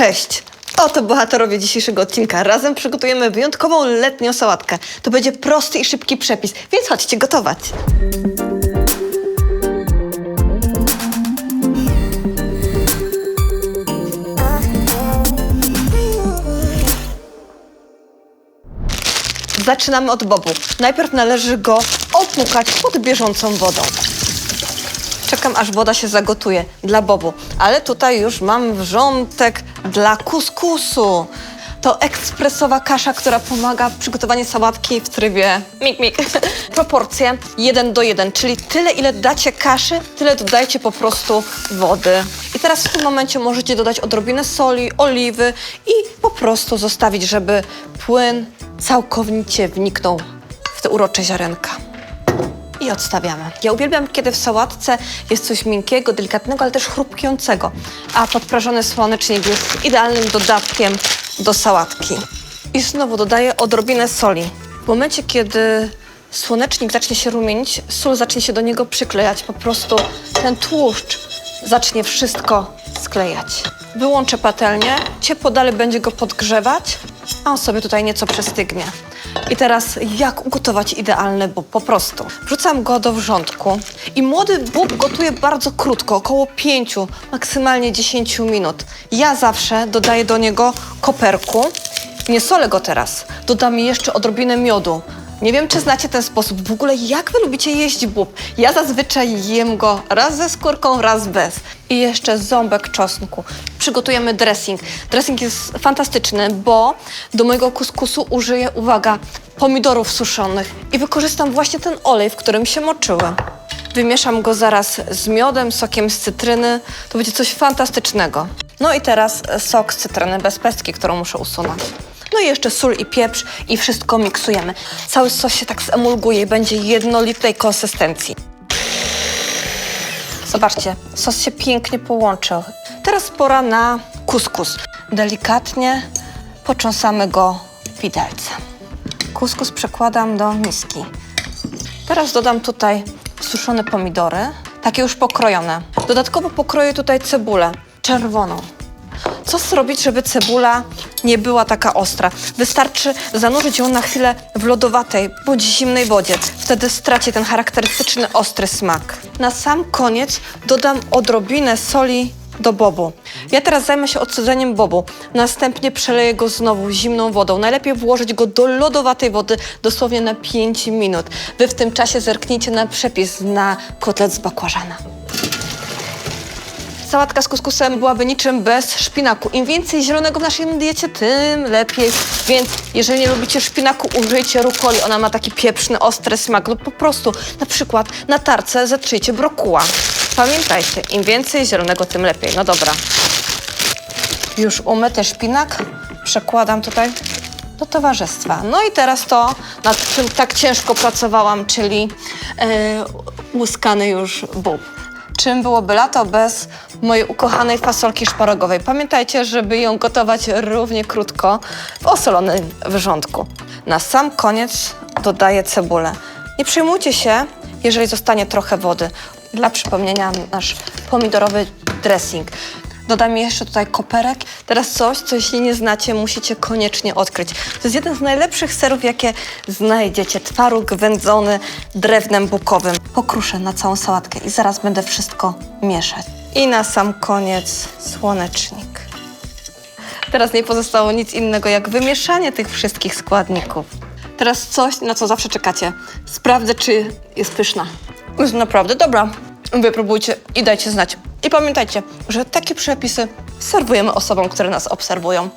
Cześć! Oto bohaterowie dzisiejszego odcinka. Razem przygotujemy wyjątkową letnią sałatkę. To będzie prosty i szybki przepis, więc chodźcie gotować. Zaczynamy od bobu. Najpierw należy go opłukać pod bieżącą wodą. Czekam, aż woda się zagotuje dla bobu. Ale tutaj już mam wrzątek dla kuskusu. To ekspresowa kasza, która pomaga w przygotowaniu sałatki w trybie mik-mik. Proporcje 1 do 1, czyli tyle, ile dacie kaszy, tyle dodajcie po prostu wody. I teraz w tym momencie możecie dodać odrobinę soli, oliwy i po prostu zostawić, żeby płyn całkowicie wniknął w te urocze ziarenka i odstawiamy. Ja uwielbiam, kiedy w sałatce jest coś miękkiego, delikatnego, ale też chrupkiącego, a podprażony słonecznik jest idealnym dodatkiem do sałatki. I znowu dodaję odrobinę soli. W momencie, kiedy słonecznik zacznie się rumienić, sól zacznie się do niego przyklejać. Po prostu ten tłuszcz zacznie wszystko sklejać. Wyłączę patelnię, ciepło dalej będzie go podgrzewać, a on sobie tutaj nieco przestygnie. I teraz jak ugotować idealny bób? Po prostu wrzucam go do wrzątku i młody bób gotuję bardzo krótko, około 5, maksymalnie 10 minut. Ja zawsze dodaję do niego koperku. Nie solę go teraz, dodam jeszcze odrobinę miodu. Nie wiem, czy znacie ten sposób. W ogóle jak wy lubicie jeść bób? Ja zazwyczaj jem go raz ze skórką, raz bez. I jeszcze ząbek czosnku. Przygotujemy dressing. Dressing jest fantastyczny, bo do mojego kuskusu użyję, uwaga, pomidorów suszonych i wykorzystam właśnie ten olej, w którym się moczyły. Wymieszam go zaraz z miodem, sokiem z cytryny. To będzie coś fantastycznego. No i teraz sok z cytryny bez pestki, którą muszę usunąć. No i jeszcze sól i pieprz i wszystko miksujemy. Cały sos się tak zemulguje i będzie jednolitej konsystencji. Zobaczcie, sos się pięknie połączył. Teraz pora na kuskus. Delikatnie począsamy go widelcem. Kuskus przekładam do miski. Teraz dodam tutaj suszone pomidory, takie już pokrojone. Dodatkowo pokroję tutaj cebulę czerwoną. Co zrobić, żeby cebula nie była taka ostra? Wystarczy zanurzyć ją na chwilę w lodowatej bądź zimnej wodzie. Wtedy straci ten charakterystyczny ostry smak. Na sam koniec dodam odrobinę soli do bobu. Ja teraz zajmę się odsadzeniem bobu. Następnie przeleję go znowu zimną wodą. Najlepiej włożyć go do lodowatej wody dosłownie na 5 minut. Wy w tym czasie zerknijcie na przepis na kotlet z bakłażana. Sałatka z kuskusem byłaby niczym bez szpinaku. Im więcej zielonego w naszej diecie, tym lepiej. Więc jeżeli nie lubicie szpinaku, użyjcie rukoli. Ona ma taki pieprzny, ostry smak. Lub po prostu na przykład na tarce zatrzyjcie brokuła. Pamiętajcie, im więcej zielonego, tym lepiej. No dobra. Już umyty szpinak przekładam tutaj do towarzystwa. No i teraz to, nad czym tak ciężko pracowałam, czyli e, łuskany już bób. Czym byłoby lato bez mojej ukochanej fasolki szparagowej? Pamiętajcie, żeby ją gotować równie krótko w osolonym wrzątku. Na sam koniec dodaję cebulę. Nie przejmujcie się, jeżeli zostanie trochę wody. Dla przypomnienia nasz pomidorowy dressing. Dodam jeszcze tutaj koperek. Teraz coś, co jeśli nie znacie, musicie koniecznie odkryć. To jest jeden z najlepszych serów, jakie znajdziecie. Twaróg wędzony drewnem bukowym. Pokruszę na całą sałatkę i zaraz będę wszystko mieszać. I na sam koniec słonecznik. Teraz nie pozostało nic innego, jak wymieszanie tych wszystkich składników. Teraz coś, na co zawsze czekacie. Sprawdzę, czy jest pyszna. Jest naprawdę dobra. Wypróbujcie i dajcie znać. I pamiętajcie, że takie przepisy serwujemy osobom, które nas obserwują.